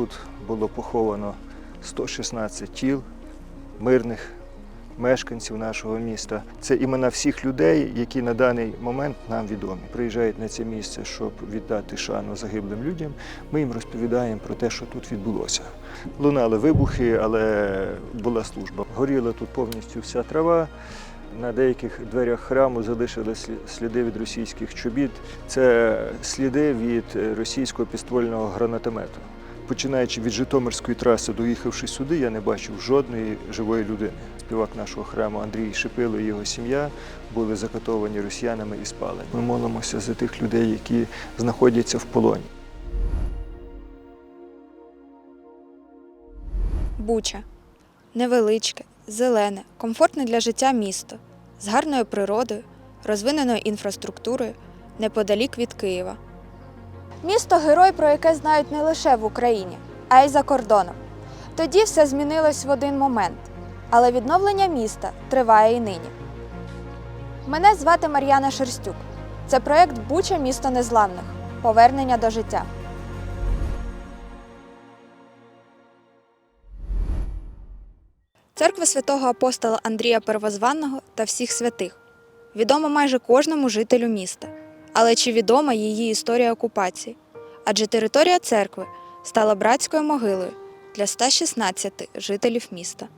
Тут було поховано 116 тіл мирних мешканців нашого міста. Це імена всіх людей, які на даний момент нам відомі. Приїжджають на це місце, щоб віддати шану загиблим людям. Ми їм розповідаємо про те, що тут відбулося. Лунали вибухи, але була служба. Горіла тут повністю вся трава. На деяких дверях храму залишили сліди від російських чобіт. Це сліди від російського підствольного гранатомету. Починаючи від Житомирської траси, доїхавши сюди, я не бачив жодної живої людини. Співак нашого храму Андрій Шипило і його сім'я були закатовані росіянами і спалені. Ми молимося за тих людей, які знаходяться в полоні. Буча невеличке, зелене, комфортне для життя місто з гарною природою, розвиненою інфраструктурою, неподалік від Києва. Місто герой, про яке знають не лише в Україні, а й за кордоном. Тоді все змінилось в один момент, але відновлення міста триває і нині. Мене звати Мар'яна Шерстюк. Це проєкт Буча місто незламних. Повернення до життя. Церква святого апостола Андрія Первозванного та всіх святих відома майже кожному жителю міста. Але чи відома її історія окупації? Адже територія церкви стала братською могилою для 116 жителів міста.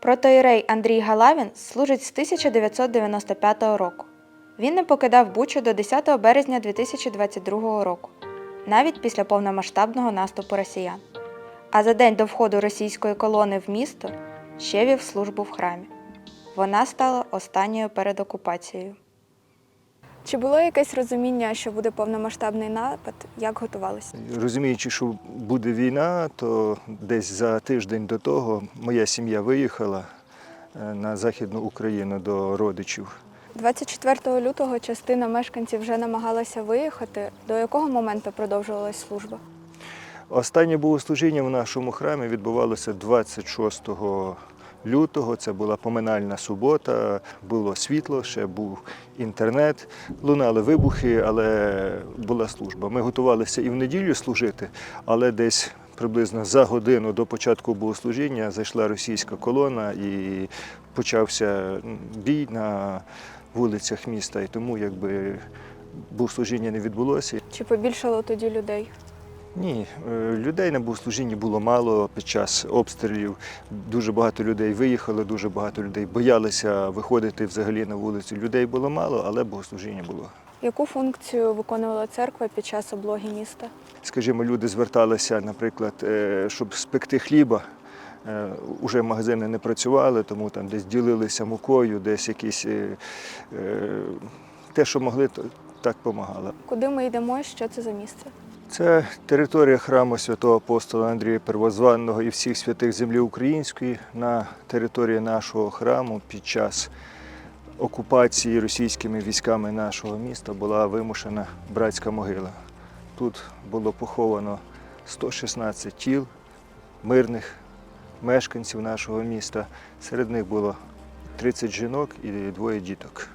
Протоїрей Андрій Галавін служить з 1995 року. Він не покидав Бучу до 10 березня 2022 року, навіть після повномасштабного наступу росіян. А за день до входу російської колони в місто ще вів службу в храмі. Вона стала останньою перед окупацією. Чи було якесь розуміння, що буде повномасштабний напад? Як готувалися? Розуміючи, що буде війна, то десь за тиждень до того моя сім'я виїхала е, на Західну Україну до родичів. 24 лютого частина мешканців вже намагалася виїхати. До якого моменту продовжувалась служба? Останнє богослужіння в нашому храмі відбувалося 26 лютого. Це була поминальна субота, було світло, ще був інтернет, лунали вибухи, але була служба. Ми готувалися і в неділю служити, але десь приблизно за годину до початку богослужіння зайшла російська колона і почався бій на вулицях міста. І тому якби богослужіння не відбулося. Чи побільшало тоді людей? Ні, е, людей на богослужінні було мало під час обстрілів. Дуже багато людей виїхало, дуже багато людей боялися виходити взагалі на вулицю. Людей було мало, але богослужіння було. Яку функцію виконувала церква під час облоги міста? Скажімо, люди зверталися, наприклад, е, щоб спекти хліба. Е, Уже магазини не працювали, тому там десь ділилися мукою, десь якісь те, що могли, то так допомагали. Куди ми йдемо? Що це за місце? Це територія храму святого апостола Андрія Первозванного і всіх святих землі української на території нашого храму під час окупації російськими військами нашого міста була вимушена братська могила. Тут було поховано 116 тіл мирних мешканців нашого міста. Серед них було 30 жінок і двоє діток.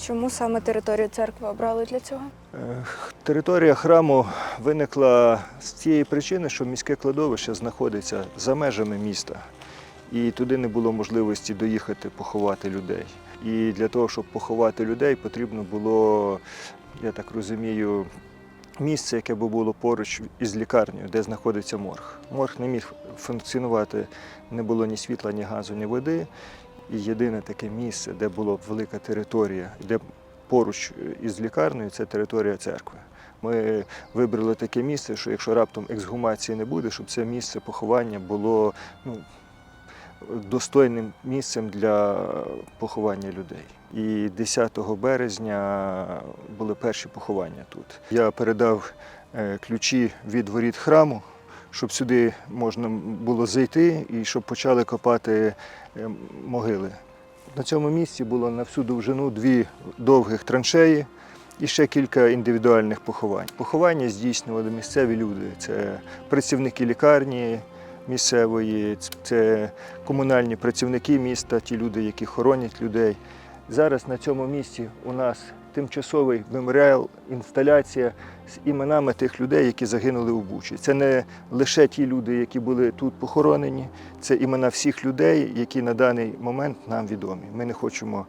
Чому саме територію церкви обрали для цього? Е, Територія храму виникла з тієї причини, що міське кладовище знаходиться за межами міста, і туди не було можливості доїхати поховати людей. І для того, щоб поховати людей, потрібно було, я так розумію, місце, яке би було поруч із лікарнею, де знаходиться морг. Морг не міг функціонувати, не було ні світла, ні газу, ні води. І єдине таке місце, де була велика територія, де поруч із лікарнею це територія церкви. Ми вибрали таке місце, що якщо раптом ексгумації не буде, щоб це місце поховання було ну, достойним місцем для поховання людей. І 10 березня були перші поховання тут. Я передав е, ключі від воріт храму, щоб сюди можна було зайти і щоб почали копати е, могили. На цьому місці було на всю довжину дві довгих траншеї і ще кілька індивідуальних поховань. Поховання здійснювали місцеві люди. Це працівники лікарні місцевої, це комунальні працівники міста, ті люди, які хоронять людей. Зараз на цьому місці у нас тимчасовий меморіал, інсталяція з іменами тих людей, які загинули у Бучі. Це не лише ті люди, які були тут похоронені, це імена всіх людей, які на даний момент нам відомі. Ми не хочемо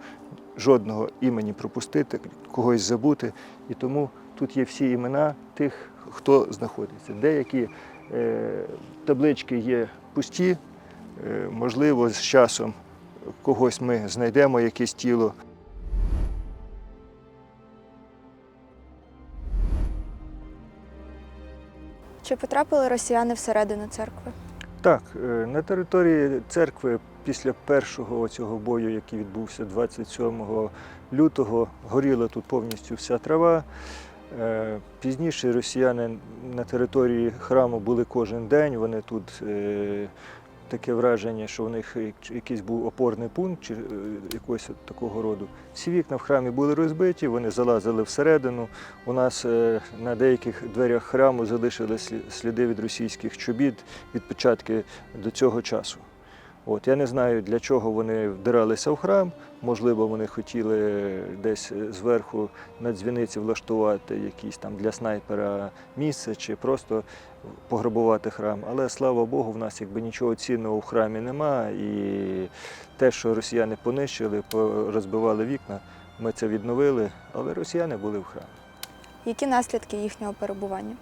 жодного імені пропустити, когось забути. І тому тут є всі імена тих, хто знаходиться. Деякі е, таблички є пусті, е, можливо, з часом когось ми знайдемо якесь тіло. Чи потрапили росіяни всередину церкви? Так, е, на території церкви після першого цього бою, який відбувся 27 лютого, горіла тут повністю вся трава. Е, Пізніше росіяни на території храму були кожен день. Вони тут е, таке враження, що у них якийсь був опорний пункт чи е, якогось такого роду. Всі вікна в храмі були розбиті, вони залазили всередину. У нас е, на деяких дверях храму залишились сліди від російських чобіт від початки до цього часу. От, я не знаю, для чого вони вдиралися в храм. Можливо, вони хотіли десь зверху на дзвіниці влаштувати якісь там для снайпера місце чи просто пограбувати храм. Але слава Богу, в нас якби нічого цінного в храмі нема. І те, що росіяни понищили, розбивали вікна, ми це відновили, але росіяни були в храмі. Які наслідки їхнього перебування?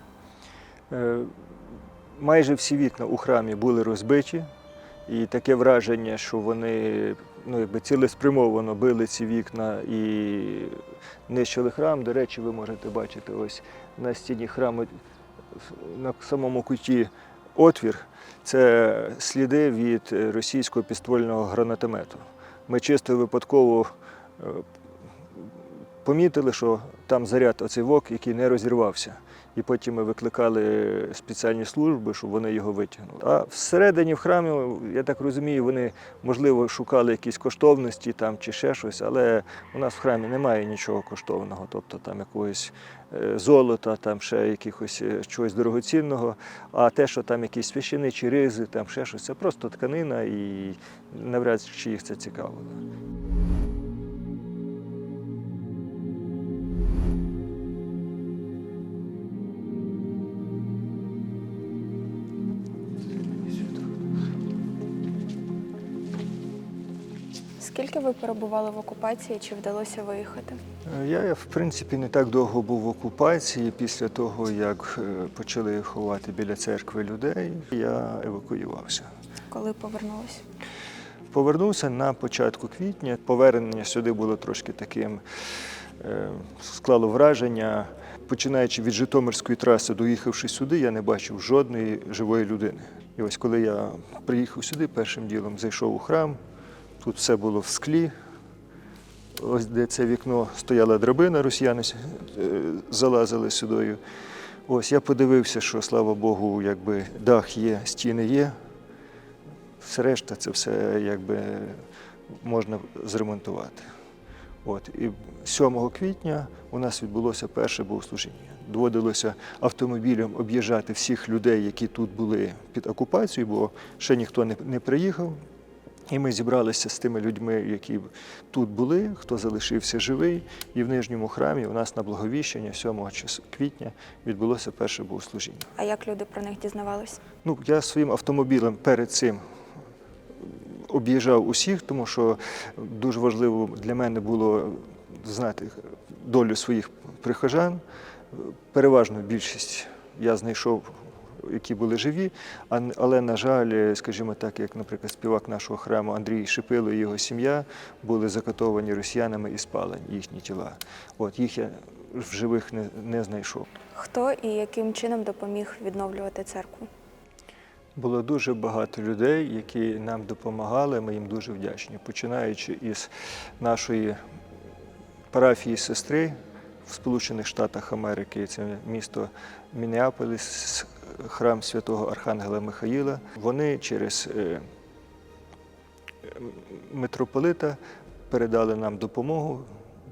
Е, Майже всі вікна у храмі були розбиті, і таке враження, що вони ну, якби цілеспрямовано били ці вікна і нищили храм. До речі, ви можете бачити ось на стіні храму на самому куті отвір. Це сліди від російського підствольного гранатомету. Ми чисто випадково е, помітили, що там заряд оцей вок, який не розірвався. І потім ми викликали спеціальні служби, щоб вони його витягнули. А всередині в храмі, я так розумію, вони, можливо, шукали якісь коштовності там чи ще щось, але у нас в храмі немає нічого коштовного, тобто там якогось е, золота, там ще якихось е, чогось дорогоцінного. А те, що там якісь священичі ризи, там ще щось, це просто тканина і навряд чи їх це цікавило. Скільки ви перебували в окупації? Чи вдалося виїхати? Е, Я, в принципі, не так довго був в окупації. Після того, як е, почали ховати біля церкви людей, я евакуювався. Коли повернулися? Повернувся на початку квітня. Повернення сюди було трошки таким, е, склало враження. Починаючи від Житомирської траси, доїхавши сюди, я не бачив жодної живої людини. І ось коли я приїхав сюди, першим ділом зайшов у храм, тут все було в склі. Ось де це вікно стояла драбина, росіяни е, залазили сюди. Ось я подивився, що слава Богу, якби дах є, стіни є. Все решта це все якби можна зремонтувати. От. І 7 квітня у нас відбулося перше богослужіння. Доводилося автомобілем об'їжджати всіх людей, які тут були під окупацією, бо ще ніхто не, не приїхав. І ми зібралися з тими людьми, які тут були, хто залишився живий. І в нижньому храмі у нас на благовіщення 7 чис- квітня відбулося перше богослужіння. А як люди про них дізнавались? Ну, я своїм автомобілем перед цим об'їжджав усіх, тому що дуже важливо для мене було знати долю своїх прихожан. Переважно більшість я знайшов, які були живі, але, на жаль, скажімо так, як, наприклад, співак нашого храму Андрій Шипило і його сім'я були закатовані росіянами і спалені їхні тіла. От їх я в живих не, не знайшов. Хто і яким чином допоміг відновлювати церкву? Було дуже багато людей, які нам допомагали. Ми їм дуже вдячні. Починаючи із нашої парафії сестри в Сполучених Штатах Америки, це місто Мінеаполіс, храм святого Архангела Михаїла. Вони через е, митрополита передали нам допомогу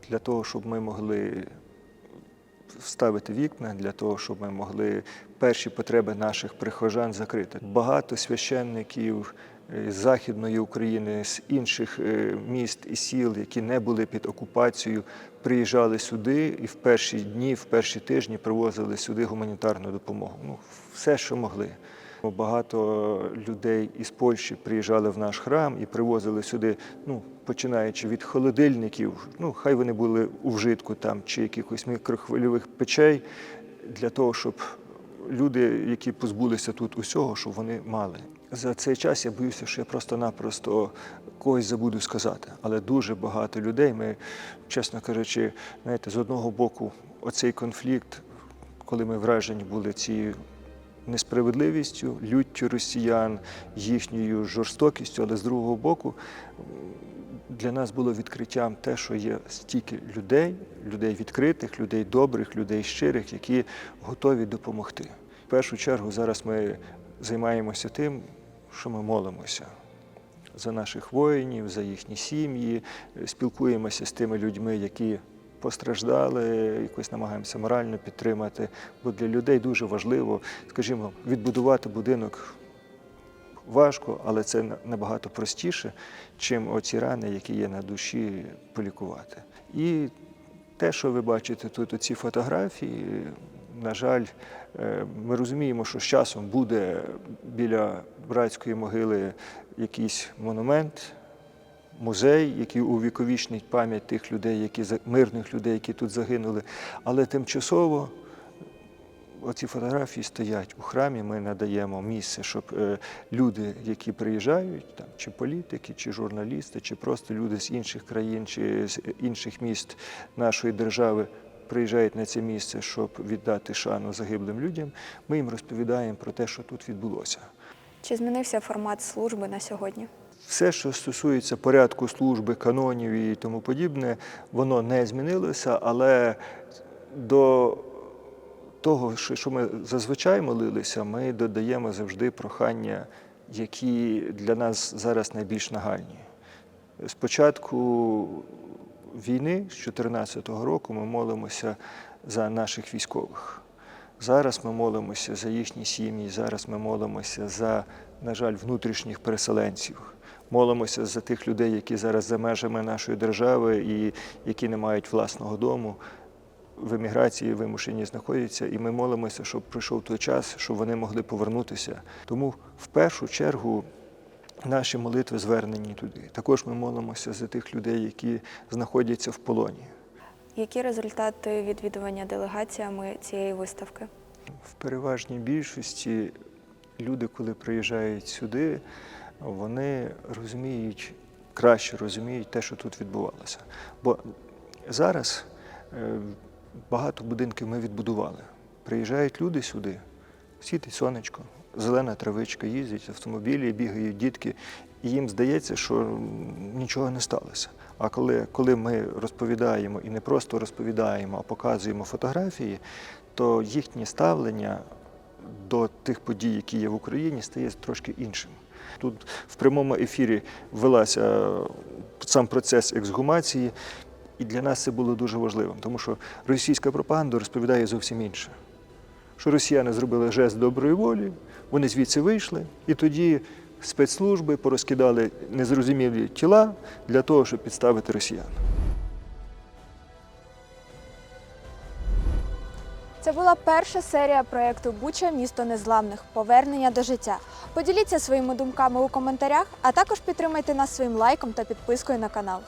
для того, щоб ми могли вставити вікна, для того, щоб ми могли перші потреби наших прихожан закрити. Багато священників з Західної України, з інших е, міст і сіл, які не були під окупацією, приїжджали сюди і в перші дні, в перші тижні привозили сюди гуманітарну допомогу. Ну, все, що могли. Багато людей із Польщі приїжджали в наш храм і привозили сюди, ну, починаючи від холодильників, ну, хай вони були у вжитку там, чи якихось мікрохвильових печей, для того, щоб люди, які позбулися тут усього, щоб вони мали. За цей час я боюся, що я просто-напросто когось забуду сказати. Але дуже багато людей, ми, чесно кажучи, знаєте, з одного боку, оцей конфлікт, коли ми вражені були цією несправедливістю, люттю росіян, їхньою жорстокістю, але з другого боку, для нас було відкриттям те, що є стільки людей, людей відкритих, людей добрих, людей щирих, які готові допомогти. В першу чергу зараз ми займаємося тим, що ми молимося за наших воїнів, за їхні сім'ї, спілкуємося з тими людьми, які постраждали, якось намагаємося морально підтримати. Бо для людей дуже важливо, скажімо, відбудувати будинок важко, але це набагато простіше, чим оці рани, які є на душі, полікувати. І те, що ви бачите тут, оці фотографії, на жаль, е, ми розуміємо, що з часом буде біля братської могили якийсь монумент, музей, який увіковічнить пам'ять тих людей, які мирних людей, які тут загинули. Але тимчасово оці фотографії стоять у храмі. Ми надаємо місце, щоб е, люди, які приїжджають, там чи політики, чи журналісти, чи просто люди з інших країн, чи з інших міст нашої держави. Приїжджають на це місце, щоб віддати шану загиблим людям. Ми їм розповідаємо про те, що тут відбулося. Чи змінився формат служби на сьогодні? Все, що стосується порядку служби, канонів і тому подібне, воно не змінилося, але до того, що ми зазвичай молилися, ми додаємо завжди прохання, які для нас зараз найбільш нагальні. Спочатку війни, з 2014 року, ми молимося за наших військових. Зараз ми молимося за їхні сім'ї, зараз ми молимося за, на жаль, внутрішніх переселенців. Молимося за тих людей, які зараз за межами нашої держави і які не мають власного дому, в еміграції вимушені знаходяться, і ми молимося, щоб прийшов той час, щоб вони могли повернутися. Тому в першу чергу наші молитви звернені туди. Також ми молимося за тих людей, які знаходяться в полоні. Які результати відвідування делегаціями цієї виставки? В переважній більшості люди, коли приїжджають сюди, вони розуміють, краще розуміють те, що тут відбувалося. Бо зараз е, багато будинків ми відбудували. Приїжджають люди сюди, світить сонечко, зелена травичка, їздять автомобілі, бігають дітки, і їм здається, що нічого не сталося. А коли, коли ми розповідаємо і не просто розповідаємо, а показуємо фотографії, то їхнє ставлення до тих подій, які є в Україні, стає трошки іншим. Тут в прямому ефірі велася сам процес ексгумації, і для нас це було дуже важливим, тому що російська пропаганда розповідає зовсім інше. Що росіяни зробили жест доброї волі, вони звідси вийшли, і тоді спецслужби порозкидали незрозумілі тіла для того, щоб підставити росіян. Це була перша серія проєкту Буча місто незламних повернення до життя. Поділіться своїми думками у коментарях, а також підтримайте нас своїм лайком та підпискою на канал.